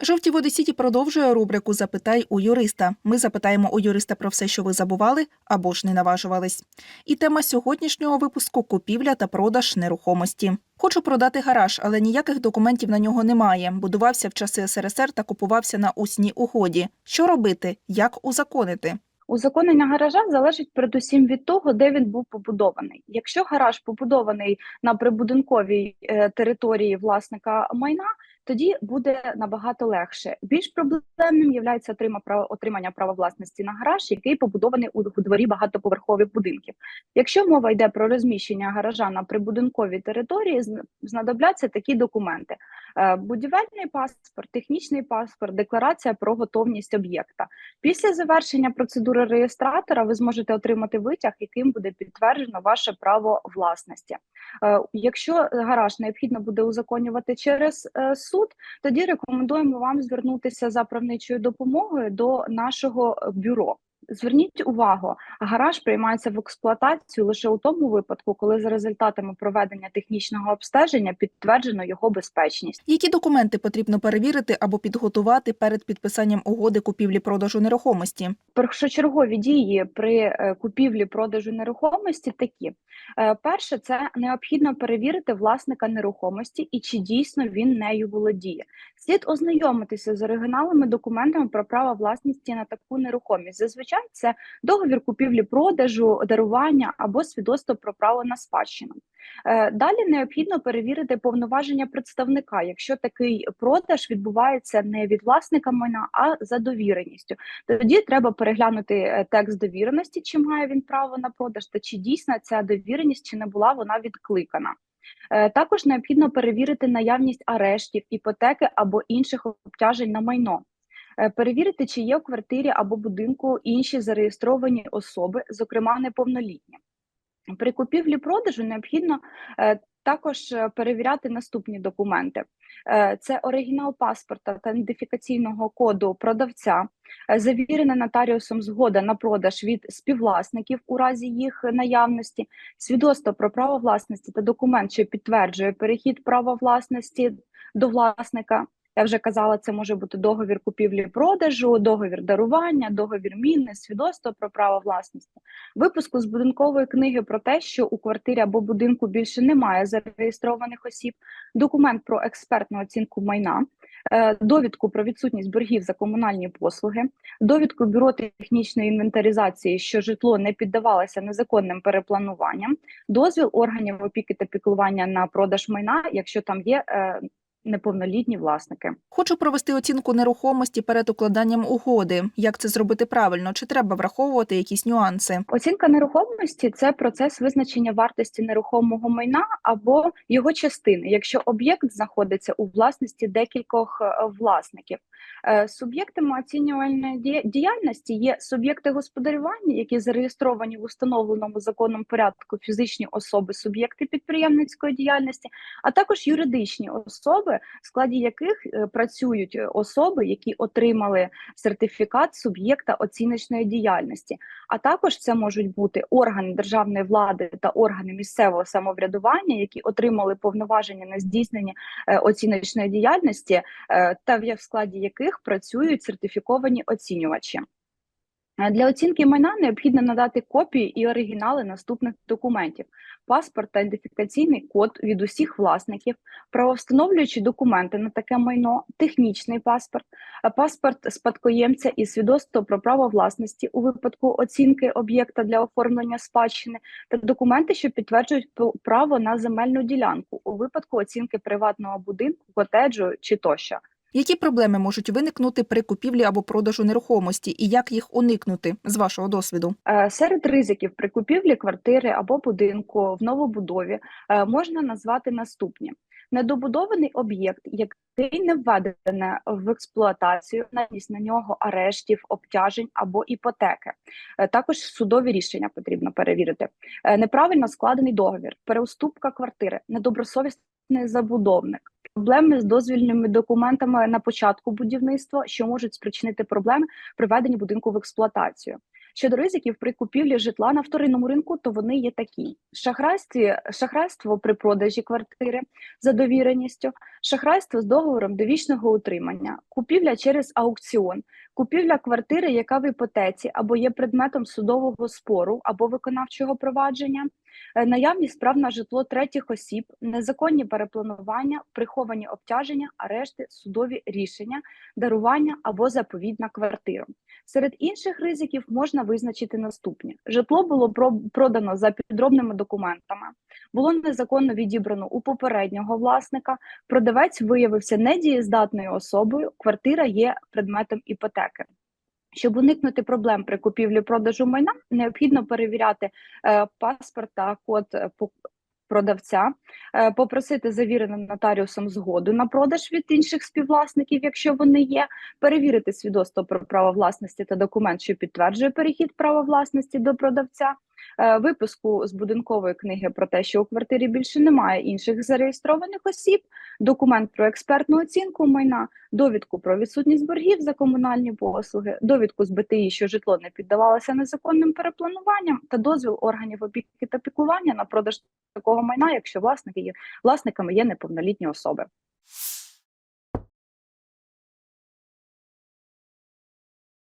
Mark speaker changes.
Speaker 1: Жовті води Сіті продовжує рубрику Запитай у юриста. Ми запитаємо у юриста про все, що ви забували або ж не наважувались. І тема сьогоднішнього випуску купівля та продаж нерухомості. Хочу продати гараж, але ніяких документів на нього немає. Будувався в часи СРСР та купувався на усній угоді. Що робити? Як узаконити?
Speaker 2: Узаконення гаража залежить передусім від того, де він був побудований. Якщо гараж побудований на прибудинковій е, території власника майна, тоді буде набагато легше. Більш проблемним є отримання права власності на гараж, який побудований у дворі багатоповерхових будинків. Якщо мова йде про розміщення гаража на прибудинковій території, знадобляться такі документи: будівельний паспорт, технічний паспорт, декларація про готовність об'єкта. Після завершення процедури реєстратора ви зможете отримати витяг, яким буде підтверджено ваше право власності. Е, якщо гараж необхідно буде узаконювати через е, суд, тоді рекомендуємо вам звернутися за правничою допомогою до нашого бюро. Зверніть увагу, гараж приймається в експлуатацію лише у тому випадку, коли за результатами проведення технічного обстеження підтверджено його безпечність.
Speaker 1: Які документи потрібно перевірити або підготувати перед підписанням угоди купівлі-продажу нерухомості?
Speaker 2: Першочергові дії при е, купівлі-продажу нерухомості такі: е, перше, це необхідно перевірити власника нерухомості і чи дійсно він нею володіє. Слід ознайомитися з оригіналами документами про право власності на таку нерухомість. Зазвичай це договір купівлі-продажу, дарування або свідоцтво про право на спадщину. Е, далі необхідно перевірити повноваження представника, якщо такий продаж відбувається не від власника майна, а за довіреністю. Тоді треба переглянути е, текст довіреності, чи має він право на продаж, та чи дійсна ця довіреність, чи не була вона відкликана. Е, також необхідно перевірити наявність арештів, іпотеки або інших обтяжень на майно. Перевірити, чи є в квартирі або будинку інші зареєстровані особи, зокрема неповнолітні. При купівлі-продажу необхідно е, також е, перевіряти наступні документи: е, це оригінал паспорта та ідентифікаційного коду продавця, завірена нотаріусом згода на продаж від співвласників у разі їх наявності, свідоцтво про право власності та документ, що підтверджує перехід права власності до власника. Я вже казала, це може бути договір купівлі-продажу, договір дарування, договір міни, свідоцтво про право власності, випуску з будинкової книги про те, що у квартирі або будинку більше немає зареєстрованих осіб, документ про експертну оцінку майна, е, довідку про відсутність боргів за комунальні послуги, довідку бюро технічної інвентаризації, що житло не піддавалося незаконним переплануванням, дозвіл органів опіки та піклування на продаж майна, якщо там є е, неповнолітні власники.
Speaker 1: Хочу провести оцінку нерухомості перед укладанням угоди. Як це зробити правильно? Чи треба враховувати якісь нюанси?
Speaker 2: Оцінка нерухомості це процес визначення вартості нерухомого майна або його частини, якщо об'єкт знаходиться у власності декількох е, власників. Е, суб'єктами оцінювальної діяльності є суб'єкти господарювання, які зареєстровані в установленому законом порядку фізичні особи, суб'єкти підприємницької діяльності, а також юридичні особи, в складі яких е, працюють особи, які отримали сертифікат суб'єкта оціночної діяльності. А також це можуть бути органи державної влади та органи місцевого самоврядування, які отримали повноваження на здійснення е, оціночної діяльності, та в складі яких працюють сертифіковані оцінювачі. Е, для оцінки майна необхідно надати копії і оригінали наступних документів: паспорт та ідентифікаційний код від усіх власників, правовстановлюючі документи на таке майно, технічний паспорт, е, паспорт спадкоємця і свідоцтво про право власності у випадку оцінки об'єкта для оформлення спадщини, та документи, що підтверджують право на земельну ділянку у випадку оцінки приватного будинку, котеджу чи тощо.
Speaker 1: Які проблеми можуть виникнути при купівлі або продажу нерухомості, і як їх уникнути з вашого досвіду?
Speaker 2: Е, серед ризиків при купівлі квартири або будинку в новобудові е, можна назвати наступні: недобудований об'єкт, який не введений в експлуатацію, наніс на нього арештів, обтяжень або іпотеки. Е, також судові рішення потрібно перевірити. Неправильно складений договір, переуступка квартири, недобросовісний забудовник проблеми з дозвільними документами на початку будівництва, що можуть спричинити проблеми при введенні будинку в експлуатацію. Щодо ризиків при купівлі житла на вторинному ринку, то вони є такі: шахрайстві, шахрайство при продажі квартири за довіреністю, шахрайство з договором довічного утримання, купівля через аукціон, купівля квартири, яка в іпотеці або є предметом судового спору або виконавчого провадження, е, наявність прав на житло третіх осіб, незаконні перепланування, приховані обтяження, арешти, судові рішення, дарування або заповідь на квартиру. Серед інших ризиків можна визначити наступні: житло було продано за підробними документами, було незаконно відібрано у попереднього власника, продавець виявився недієздатною особою, квартира є предметом іпотеки. Щоб уникнути проблем при купівлі-продажу майна, необхідно перевіряти е, паспорт та код е, продавця, е, попросити завіреним нотаріусом згоду на продаж від інших співвласників, якщо вони є, перевірити свідоцтво про право власності та документ, що підтверджує перехід права власності до продавця, виписку з будинкової книги про те, що у квартирі більше немає інших зареєстрованих осіб, документ про експертну оцінку майна, довідку про відсутність боргів за комунальні послуги, довідку з БТІ, що житло не піддавалося незаконним переплануванням, та дозвіл органів опіки та піклування на продаж такого майна, якщо власники є власниками є неповнолітні особи.